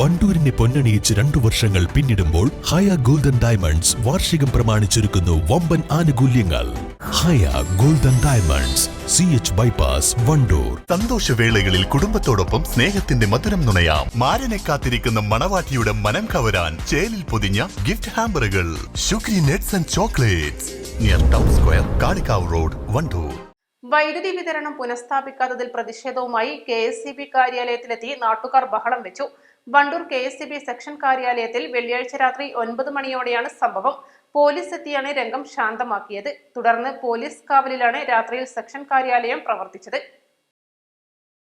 വണ്ടൂരിനെ പൊന്നണിയിച്ച് രണ്ടു വർഷങ്ങൾ പിന്നിടുമ്പോൾ ഹയ ഗോൾഡൻ ഡയമണ്ട്സ് വാർഷികം പ്രമാണിച്ചൊരുക്കുന്നു വമ്പൻ ആനുകൂല്യങ്ങൾ. Haya golden diamonds C H bypass Wandoor. സന്തോഷവേളകളിൽ കുടുംബത്തോടൊപ്പം സ്നേഹത്തിന്റെ മധുരം നുണയാം. മാരനെ കാത്തിരിക്കുന്ന മണവാട്ടിയുടെ മനം കവരാൻ ചേലിൽ പൊതിഞ്ഞ gift ഹാമ്പറുകൾ. Shukri nets and chocolates. Near town square Kalikavu road Wandoor. വൈദ്യുതി വിതരണം പുനഃസ്ഥാപിക്കാത്തതിൽ പ്രതിഷേധവുമായി കെ എസ് സി ബി കാര്യാലയത്തിലെത്തി നാട്ടുകാർ ബഹളം വെച്ചു. Wandoor K S E B section കാര്യാലയത്തിൽ വെള്ളിയാഴ്ച രാത്രി ഒൻപത് മണിയോടെയാണ് സംഭവം. പോലീസ് എത്തിയാണ് രംഗം ശാന്തമാക്കിയത്. തുടർന്ന് പോലീസ് കാവലിലാണ് രാത്രിയിൽ സെക്ഷൻ കാര്യാലയം പ്രവർത്തിച്ചത്.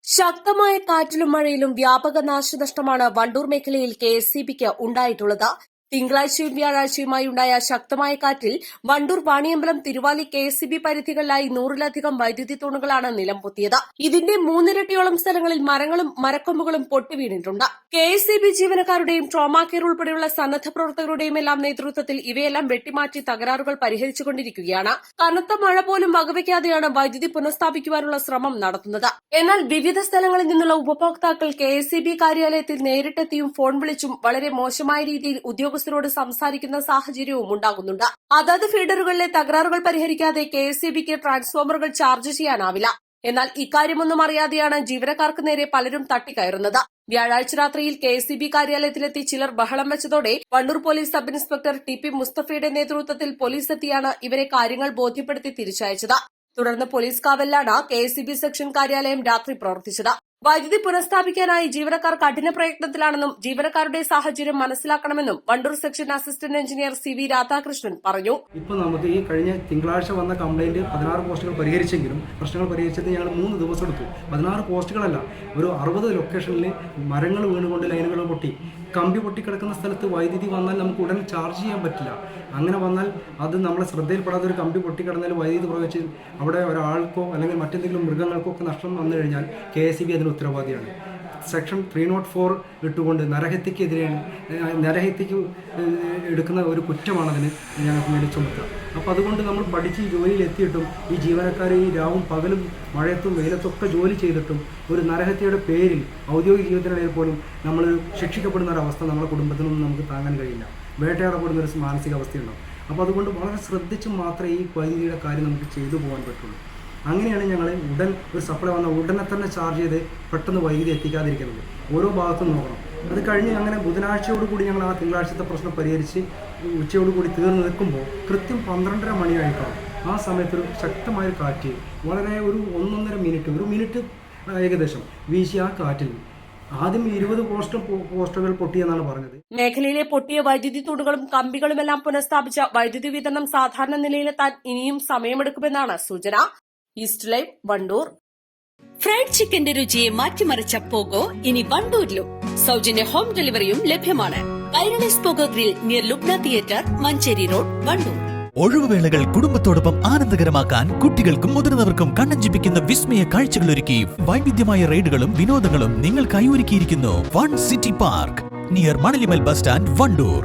ശക്തമായ കാറ്റിലും മഴയിലും വ്യാപക നാശനഷ്ടമാണ് വണ്ടൂർ മേഖലയിൽ കെ എസ് സി ബിക്ക് ഉണ്ടായിട്ടുള്ളത്. തിങ്കളാഴ്ചയും വ്യാഴാഴ്ചയുമായി ഉണ്ടായ ശക്തമായ കാറ്റിൽ Wandoor Vaniyambalam Thiruvali K S E B പരിധികളിലായി നൂറിലധികം വൈദ്യുതി തൂണുകളാണ് നിലം പൊത്തിയത് ഇതിന്റെ മൂന്നിരട്ടിയോളം സ്ഥലങ്ങളിൽ മരങ്ങളും മരക്കൊമ്പുകളും പൊട്ടിവീണിട്ടുണ്ട്. കെ എസ് സി ബി ജീവനക്കാരുടെയും ട്രോമാ കെയർ ഉൾപ്പെടെയുള്ള സന്നദ്ധ പ്രവർത്തകരുടെയും എല്ലാം നേതൃത്വത്തിൽ ഇവയെല്ലാം വെട്ടിമാറ്റി തകരാറുകൾ പരിഹരിച്ചുകൊണ്ടിരിക്കുകയാണ്. കനത്ത മഴ പോലും വകവയ്ക്കാതെയാണ് വൈദ്യുതി പുനഃസ്ഥാപിക്കുവാനുള്ള ശ്രമം നടത്തുന്നത്. എന്നാൽ വിവിധ സ്ഥലങ്ങളിൽ നിന്നുള്ള ഉപഭോക്താക്കൾ കെ എസ് സി ബി കാര്യാലയത്തിൽ നേരിട്ടെത്തിയും ഫോൺ വിളിച്ചും വളരെ മോശമായ രീതിയിൽ ഉദ്യോഗസ്ഥരോട് സംസാരിക്കുന്ന സാഹചര്യവും ഉണ്ടാകുന്നുണ്ട്. അതത് ഫീഡറുകളിലെ തകരാറുകൾ പരിഹരിക്കാതെ കെ എസ് ട്രാൻസ്ഫോമറുകൾ ചാർജ് ചെയ്യാനാവില്ല. എന്നാൽ ഇക്കാര്യമൊന്നും അറിയാതെയാണ് ജീവനക്കാർക്ക് നേരെ പലരും തട്ടിക്കയറുന്നത്. വ്യാഴാഴ്ച രാത്രിയിൽ കെ എസ് സി ബി കാര്യാലയത്തിലെത്തി ചിലർ ബഹളം വെച്ചതോടെ Wandoor police sub inspector T P മുസ്തഫയുടെ നേതൃത്വത്തിൽ പോലീസ് എത്തിയാണ് ഇവരെ കാര്യങ്ങൾ ബോധ്യപ്പെടുത്തി തിരിച്ചയച്ചത്. തുടർന്ന് police കാവലിലാണ് K S E B section കാര്യാലയം രാത്രി പ്രവർത്തിച്ചത്. വൈദ്യുതി പുനഃസ്ഥാപിക്കാനായി ജീവനക്കാർ കഠിന പ്രയത്നത്തിലാണെന്നും ജീവനക്കാരുടെ സാഹചര്യം മനസ്സിലാക്കണമെന്നും Wandoor section assistant engineer C V Radhakrishnan പറഞ്ഞു. ഇപ്പൊ നമുക്ക് ഈ കഴിഞ്ഞ തിങ്കളാഴ്ച വന്ന കംപ്ലൈന്റ് പതിനാറ് പോസ്റ്റുകൾ പരിഹരിച്ചെങ്കിലും പ്രശ്നങ്ങൾ പരിഹരിച്ചത് ഞങ്ങൾ മൂന്ന് ദിവസം എടുത്തു. പതിനാറ് പോസ്റ്റുകളല്ല ഒരു അറുപത് ലൊക്കേഷനിൽ മരങ്ങൾ വീണുകൊണ്ട് ലൈനുകൾ പൊട്ടി. കമ്പി പൊട്ടിക്കിടക്കുന്ന സ്ഥലത്ത് വൈദ്യുതി വന്നാൽ നമുക്ക് ഉടൻ ചാർജ് ചെയ്യാൻ പറ്റില്ല. അങ്ങനെ വന്നാൽ അത് നമ്മളെ ശ്രദ്ധയിൽപ്പെടാതെ ഒരു കമ്പി പൊട്ടിക്കിടന്നാൽ വൈദ്യുതി പ്രവഹിച്ച് അവിടെ ഒരാൾക്കോ അല്ലെങ്കിൽ മറ്റെന്തെങ്കിലും മൃഗങ്ങൾക്കോ ഒക്കെ നഷ്ടം വന്നു കഴിഞ്ഞാൽ കെ എസ് ബി അതിന് ഉത്തരവാദിയാണ്. സെക്ഷൻ ത്രീ നോട്ട് ഫോർ ഇട്ടുകൊണ്ട് നരഹത്യക്കെതിരെയാണ് നരഹത്യക്ക് എടുക്കുന്ന ഒരു കുറ്റമാണ് അതിന് ഞങ്ങൾക്ക് വേണ്ടി ചുമത്തുക. അപ്പോൾ അതുകൊണ്ട് നമ്മൾ പഠിച്ച് ജോലിയിൽ എത്തിയിട്ടും ഈ ജീവനക്കാർ ഈ രാവും പകലും മഴയത്തും വെയിലത്തൊക്കെ ജോലി ചെയ്തിട്ടും ഒരു നരഹത്യയുടെ പേരിൽ ഔദ്യോഗിക ജീവിതത്തിനിടയിൽ പോലും നമ്മൾ ശിക്ഷിക്കപ്പെടുന്ന ഒരു അവസ്ഥ നമ്മുടെ കുടുംബത്തിനൊന്നും നമുക്ക് താങ്ങാൻ കഴിയില്ല. വേട്ടയാടപ്പെടുന്ന ഒരു മാനസികാവസ്ഥയുണ്ടാവും അപ്പോൾ അതുകൊണ്ട് വളരെ ശ്രദ്ധിച്ച് മാത്രമേ ഈ വൈദ്യുതിയുടെ കാര്യം നമുക്ക് ചെയ്തു പോകാൻ പറ്റുള്ളൂ. അങ്ങനെയാണ് ഞങ്ങൾ ഉടൻ ഒരു സപ്ലൈ വന്ന ഉടനെ തന്നെ ചാർജ് ചെയ്ത് പെട്ടെന്ന് വൈദ്യുതി എത്തിക്കാതിരിക്കുന്നത്. ഓരോ ഭാഗത്തും നോക്കണം. അത് കഴിഞ്ഞ് അങ്ങനെ ബുധനാഴ്ചയോട് കൂടി ഞങ്ങൾ ആ തിങ്കളാഴ്ചത്തെ പ്രശ്നം പരിഹരിച്ച് ഉച്ചയോട് കൂടി തീർന്നു നിൽക്കുമ്പോൾ കൃത്യം പന്ത്രണ്ടര മണിയായിട്ടാണ് ആ സമയത്തൊരു ശക്തമായ കാറ്റ് വളരെ ഒരു ഒന്നൊന്നര മിനിറ്റ് ഒരു മിനിറ്റ് ഏകദേശം വീശി ആ കാറ്റിൽ. ആദ്യം ഇരുപത് പോസ്റ്റർ പോസ്റ്ററുകൾ പൊട്ടിയെന്നാണ് പറഞ്ഞത്. മേഖലയിലെ പൊട്ടിയ വൈദ്യുതി തൂണുകളും കമ്പികളുമെല്ലാം പുനഃസ്ഥാപിച്ച വൈദ്യുതി വിതരണം സാധാരണ നിലയിലെത്താൻ ഇനിയും സമയമെടുക്കുമെന്നാണ് സൂചന. East live Wandoor. ഫ്രൈഡ് ചിക്കന്റെ രുചിയെ മാറ്റിമറിച്ച പോകോ ഇനി വണ്ടൂരിലും. സൗജന്യ ഹോം ഡെലിവറിയും ലഭ്യമാണ്. Kairalis near Lubna theatre Manjeri road Wandoor. ഒഴിവുവേളകൾ കുടുംബത്തോടൊപ്പം ആനന്ദകരമാക്കാൻ കുട്ടികൾക്കും മുതിർന്നവർക്കും കണ്ണഞ്ചിപ്പിക്കുന്ന വിസ്മയ കാഴ്ചകൾ ഒരുക്കി വൈവിധ്യമായ റൈഡുകളും വിനോദങ്ങളും നിങ്ങൾക്കായി ഒരുക്കിയിരിക്കുന്നു one city park. Near Manalimal bus stand Wandoor.